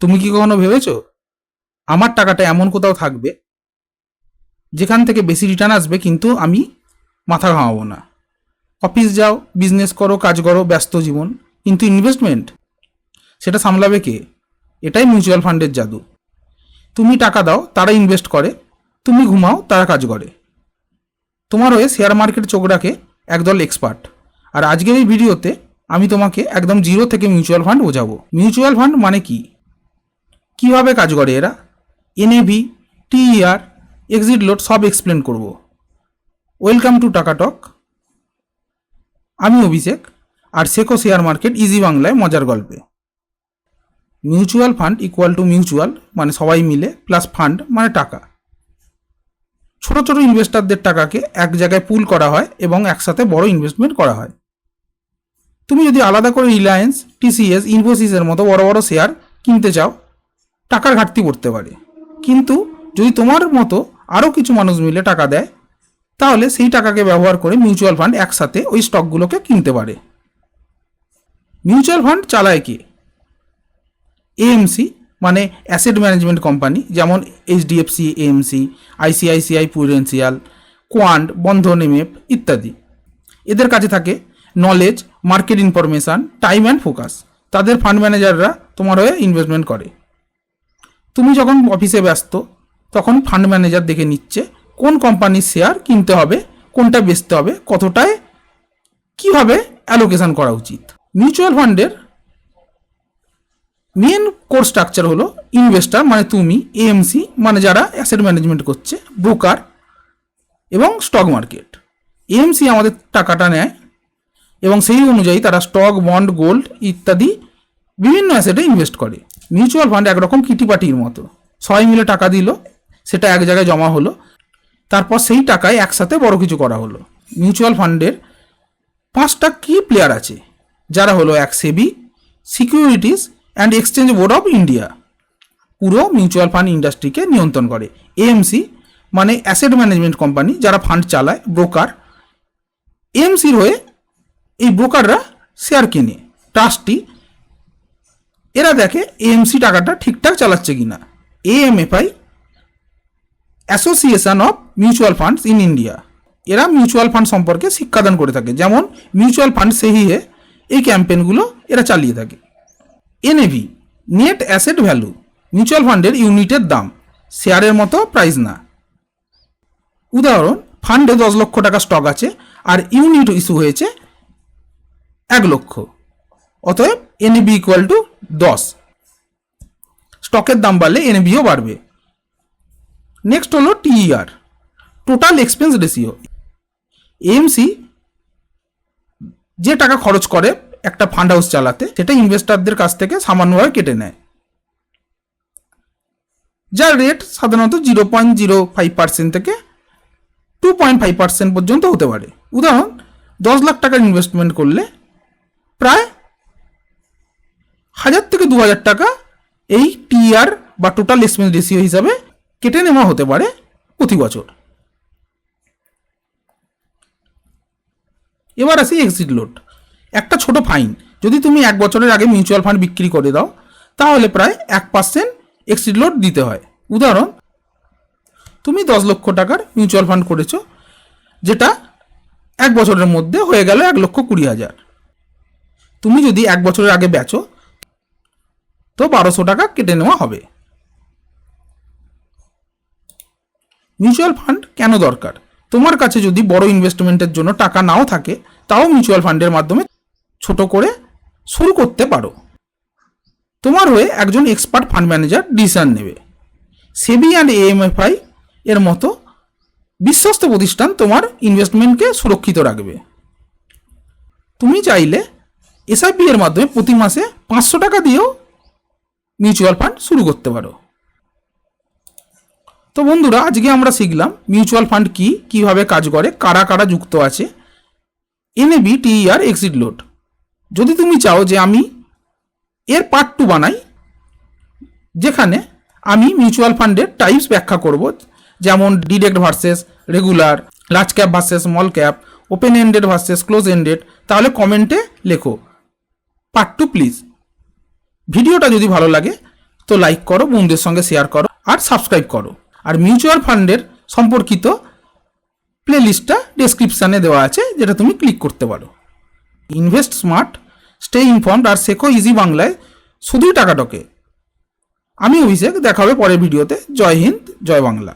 তুমি কি কখনো ভেবেছ? আমার টাকাটা এমন কোথাও থাকবে, যেখান থেকে বেশি রিটার্ন আসবে, কিন্তু আমি মাথা ঘামাবো না। অফিস যাও বিজনেস করো, কাজ করো, ব্যস্ত জীবন। কিন্তু ইনভেস্টমেন্ট সেটা সামলাবে কে? এটাই মিউচুয়াল ফান্ডের জাদু। তুমি টাকা দাও, তারা ইনভেস্ট করে। তুমি ঘুমাও, তারা কাজ করে। তোমার হয়ে শেয়ার মার্কেট চোখ রাখে একদল এক্সপার্ট আর আজকের এই ভিডিওতে আমি তোমাকে একদম জিরো থেকে মিউচুয়াল ফান্ড বোঝাবো। মিউচুয়াল ফান্ড মানে কি? কীভাবে কাজ করে এরা? এনএভি টিইআর এক্সিট লোড সব এক্সপ্লেন করব। ওয়েলকাম টু টাকা টক আমি অভিষেক, আর শেখো শেয়ার মার্কেট ইজি বাংলায় মজার গল্পে। Mutual fund equal to mutual মানে সবাই মিলে প্লাস ফান্ড মানে টাকা। ছোট ছোট ইনভেস্টারদের টাকাকে এক জায়গায় পুল করা হয় এবং একসাথে বড় ইনভেস্টমেন্ট করা হয়। তুমি যদি আলাদা করে রিলায়েন্স টিসিএস ইনফোসিসের মতো বড় বড় শেয়ার কিনতে চাও টাকার ঘাটতি পড়তে পারে। কিন্তু যদি তোমার মতো আরও কিছু মানুষ মিলে টাকা দেয়, তাহলে সেই টাকাকে ব্যবহার করে মিউচুয়াল ফান্ড একসাথে ওই স্টকগুলোকে কিনতে পারে। মিউচুয়াল ফান্ড চালায় কে? এএমসি মানে অ্যাসেট ম্যানেজমেন্ট কোম্পানি, যেমন HDFC, AMC, ICICI Prudential Quant, Bandhan MF ইত্যাদি। এদের কাছে থাকে knowledge, market information, time and focus. তাদের ফান্ড ম্যানেজাররা তোমার হয়ে ইনভেস্টমেন্ট করে। তুমি যখন অফিসে ব্যস্ত, তখন ফান্ড ম্যানেজার দেখে নিচ্ছে কোন কোম্পানির শেয়ার কিনতে হবে, কোনটা বেচতে হবে, কতটায়, কীভাবে অ্যালোকেশন করা উচিত। মিউচুয়াল ফান্ডের মেন কোর স্ট্রাকচার হলো ইনভেস্টার মানে তুমি এএমসি মানে যারা অ্যাসেট ম্যানেজমেন্ট করছে ব্রোকার এবং স্টক মার্কেট এএমসি আমাদের টাকাটা নেয় এবং সেই অনুযায়ী তারা স্টক বন্ড গোল্ড ইত্যাদি বিভিন্ন অ্যাসেটে ইনভেস্ট করে। মিউচুয়াল ফান্ড একরকম কিটিপাটির মতো। সবাই মিলে টাকা দিল, সেটা এক জায়গায় জমা হলো। তারপর সেই টাকায় একসাথে বড় কিছু করা হলো। মিউচুয়াল ফান্ডের পাঁচটা কি প্লেয়ার আছে, যারা হলো এক SEBI securities and exchange board of India পুরো মিউচুয়াল ফান্ড ইন্ডাস্ট্রিকে নিয়ন্ত্রণ করে। এএমসি মানে অ্যাসেট ম্যানেজমেন্ট কোম্পানি যারা ফান্ড চালায় ব্রোকার এএমসির হয়ে এই ব্রোকাররা শেয়ার কেনে। ট্রাস্টি এরা দেখে এএমসি টাকাটা ঠিকঠাক চালাচ্ছে কিনা। AMFI association of mutual funds in India এরা মিউচুয়াল ফান্ড সম্পর্কে শিক্ষাদান করে থাকে। যেমন মিউচুয়াল ফান্ড সেহি হে এই ক্যাম্পেনগুলো এরা চালিয়ে থাকে। NAV net asset value mutual ফান্ডের ইউনিটের দাম। শেয়ারের মতো প্রাইস না। উদাহরণ ফান্ডে দশ লক্ষ টাকা স্টক আছে, আর ইউনিট ইস্যু হয়েছে এক লক্ষ। অতএব এনএবি ইকুয়াল টু দশ। স্টকের দাম বাড়লে এনএবিও বাড়বে। নেক্সট হলো TER total expense ratio AMC যে টাকা খরচ করে একটা ফান্ড হাউস চালাতে, সেটা ইনভেস্টারদের কাছ থেকে সামান্যভাবে কেটে নেয়। যার রেট সাধারণত zero point zero five percent থেকে টু পয়েন্ট ফাইভ পার্সেন্ট পর্যন্ত হতে পারে। উদাহরণ, দশ লাখ টাকার ইনভেস্টমেন্ট করলে প্রায় হাজার থেকে দু হাজার টাকা এই টিআর বা টোটাল এক্সপেন্স রেশিও হিসাবে কেটে নেওয়া হতে পারে প্রতি বছর। এবার আসি এক্সিট লোড একটা ছোট ফাইন যদি তুমি এক বছরের আগে মিউচুয়াল ফান্ড বিক্রি করে দাও, তাহলে প্রায় এক পার্সেন্ট এক্সিট লোড দিতে হয়। উদাহরণ, তুমি দশ লক্ষ টাকার মিউচুয়াল ফান্ড করেছ, যেটা এক বছরের মধ্যে হয়ে গেল এক লক্ষ কুড়ি হাজার। তুমি যদি এক বছরের আগে বেচো তো বারোশো টাকা কেটে নেওয়া হবে। মিউচুয়াল ফান্ড কেন দরকার? তোমার কাছে যদি বড় ইনভেস্টমেন্টের জন্য টাকা নাও থাকে, তাও মিউচুয়াল ফান্ডের মাধ্যমে ছোট করে শুরু করতে পারো। তোমার হয়ে একজন এক্সপার্ট ফান্ড ম্যানেজার ডিসিশন নেবে। সেবি অ্যান্ড এএমএফআই এর মতো বিশ্বস্ত প্রতিষ্ঠান তোমার ইনভেস্টমেন্টকে সুরক্ষিত রাখবে। তুমি চাইলে এসআইপি এর মাধ্যমে প্রতি মাসে পাঁচশো টাকা দিয়েও মিউচুয়াল ফান্ড শুরু করতে পারো। তো বন্ধুরা, আজকে আমরা শিখলাম মিউচুয়াল ফান্ড কি, কীভাবে কাজ করে, কারা কারা যুক্ত আছে এনএবি টিইআর এক্সিট লোড যদি তুমি চাও যে আমি এর পার্ট টু বানাই, যেখানে আমি মিউচুয়াল ফান্ডের টাইপস ব্যাখ্যা করব, যেমন direct versus regular large cap versus small cap open ended versus close ended তাহলে কমেন্টে লেখো। পার্ট টু প্লিজ ভিডিওটা যদি ভালো লাগে, তো লাইক করো, বন্ধুদের সঙ্গে শেয়ার করো আর সাবস্ক্রাইব করো। আর মিউচুয়াল ফান্ডের সম্পর্কিত প্লেলিস্টটা ডেসক্রিপশানে দেওয়া আছে, যেটা তুমি ক্লিক করতে পারো। ইনভেস্ট স্মার্ট স্টে ইনফর্মড আর শেখো ইজি বাংলায়, শুধুই টাকাটকে আমি অভিষেক, দেখা হবে পরের ভিডিওতে জয় হিন্দ, জয় বাংলা।